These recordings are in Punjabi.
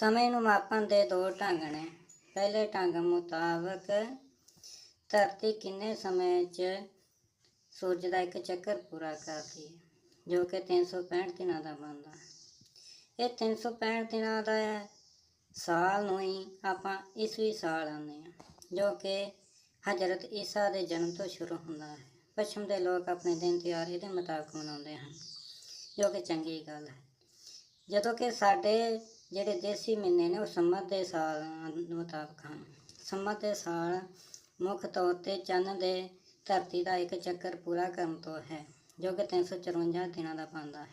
ਸਮੇਂ ਨੂੰ ਮਾਪਣ ਦੇ ਦੋ ਢੰਗ ਨੇ। ਪਹਿਲੇ ਢੰਗ ਮੁਤਾਬਕ ਧਰਤੀ ਕਿੰਨੇ ਸਮੇਂ 'ਚ ਸੂਰਜ ਦਾ ਇੱਕ ਚੱਕਰ ਪੂਰਾ ਕਰਦੀ ਹੈ, ਜੋ ਕਿ 365 ਦਿਨਾਂ ਦਾ ਬਣਦਾ ਹੈ। ਇਹ 365 ਦਿਨਾਂ ਦਾ ਹੈ ਸਾਲ ਨੂੰ ਹੀ ਆਪਾਂ ਈਸਵੀ ਸਾਲ ਆਉਂਦੇ ਹਾਂ, ਜੋ ਕਿ ਹਜ਼ਰਤ ਈਸਾ ਦੇ ਜਨਮ ਤੋਂ ਸ਼ੁਰੂ ਹੁੰਦਾ ਹੈ। ਪੱਛਮ ਦੇ ਲੋਕ ਆਪਣੇ ਦਿਨ ਤਿਉਹਾਰ ਇਹਦੇ ਮੁਤਾਬਕ ਮਨਾਉਂਦੇ ਹਨ, ਜੋ ਕਿ ਚੰਗੀ ਗੱਲ ਹੈ। ਜਦੋਂ ਕਿ ਸਾਡੇ ਜਿਹੜੇ ਦੇਸੀ ਮਹੀਨੇ ਨੇ ਉਹ ਸੰਮਤ ਦੇ ਸਾਲ ਮੁਤਾਬਕ ਹਨ। ਸੰਮਤ ਦੇ ਸਾਲ ਮੁੱਖ ਤੌਰ ਤੇ ਚੰਨ ਦੇ ਧਰਤੀ ਦਾ ਇੱਕ ਚੱਕਰ ਪੂਰਾ ਕਰਨ ਤੋਂ ਹੈ, ਜੋ ਕਿ 354 ਦਿਨਾਂ ਦਾ ਬਣਦਾ ਹੈ,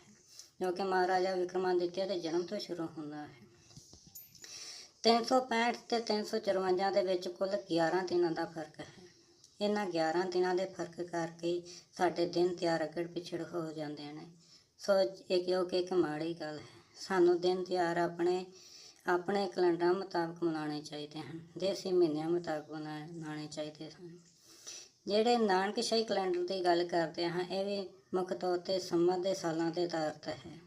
ਜੋ ਕਿ ਮਹਾਰਾਜਾ ਵਿਕਰਮਾਦਿੱਤਿਆ ਦੇ ਜਨਮ ਤੋਂ ਸ਼ੁਰੂ ਹੁੰਦਾ ਹੈ। 365 ਤੇ 354 ਦੇ ਵਿੱਚ ਕੁੱਲ 11 ਦਿਨਾਂ ਦਾ ਫ਼ਰਕ ਹੈ। ਇਹਨਾਂ 11 ਦਿਨਾਂ ਦੇ ਫ਼ਰਕ ਕਰਕੇ ਸਾਡੇ ਦਿਨ ਤਿਆਰ ਅਗੜ ਪਿਛੜ ਹੋ ਜਾਂਦੇ ਨੇ। ਸੋ ਇਹ ਕਿਉਂਕਿ ਇੱਕ ਮਾੜੀ ਗੱਲ ਹੈ। ਸਾਨੂੰ ਦਿਨ ਤਿਉਹਾਰ ਆਪਣੇ ਆਪਣੇ ਕੈਲੰਡਰਾਂ ਮੁਤਾਬਕ ਮਨਾਉਣੇ ਚਾਹੀਦੇ ਹਨ, ਦੇਸੀ ਮਹੀਨਿਆਂ ਮੁਤਾਬਕ ਮਨਾਉਣੇ ਚਾਹੀਦੇ ਹਨ ਜਿਹੜੇ ਨਾਨਕਸ਼ਾਹੀ ਕੈਲੰਡਰ ਦੀ ਗੱਲ ਕਰਦੇ ਹਾਂ, ਇਹ ਵੀ ਮੁੱਖ ਤੌਰ ਤੇ ਸੰਮਤ ਦੇ ਸਾਲਾਂ ਦੇ ਆਧਾਰ ਤੇ ਹੈ।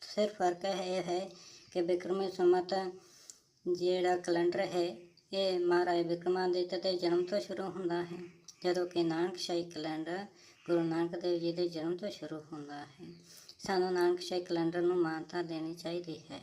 ਸਿਰਫ ਫ਼ਰਕ ਇਹ ਹੈ ਕਿ ਬਿਕਰਮੀ ਸੰਮਤ ਜਿਹੜਾ ਕੈਲੰਡਰ ਹੈ, ਇਹ ਮਹਾਰਾਜ ਵਿਕਰਮਾਦਿੱਤ ਦੇ ਜਨਮ ਤੋਂ ਸ਼ੁਰੂ ਹੁੰਦਾ ਹੈ, ਜਦੋਂ ਕਿ ਨਾਨਕਸ਼ਾਹੀ ਕੈਲੰਡਰ ਗੁਰੂ ਨਾਨਕ ਦੇਵ ਜੀ ਦੇ ਜਨਮ ਤੋਂ ਸ਼ੁਰੂ ਹੁੰਦਾ ਹੈ। ਸਾਨੂੰ ਨਾਨਕ ਸ਼ਾਹੀ ਕੈਲੰਡਰ ਨੂੰ ਮਾਨਤਾ ਦੇਣੀ ਚਾਹੀਦੀ ਹੈ।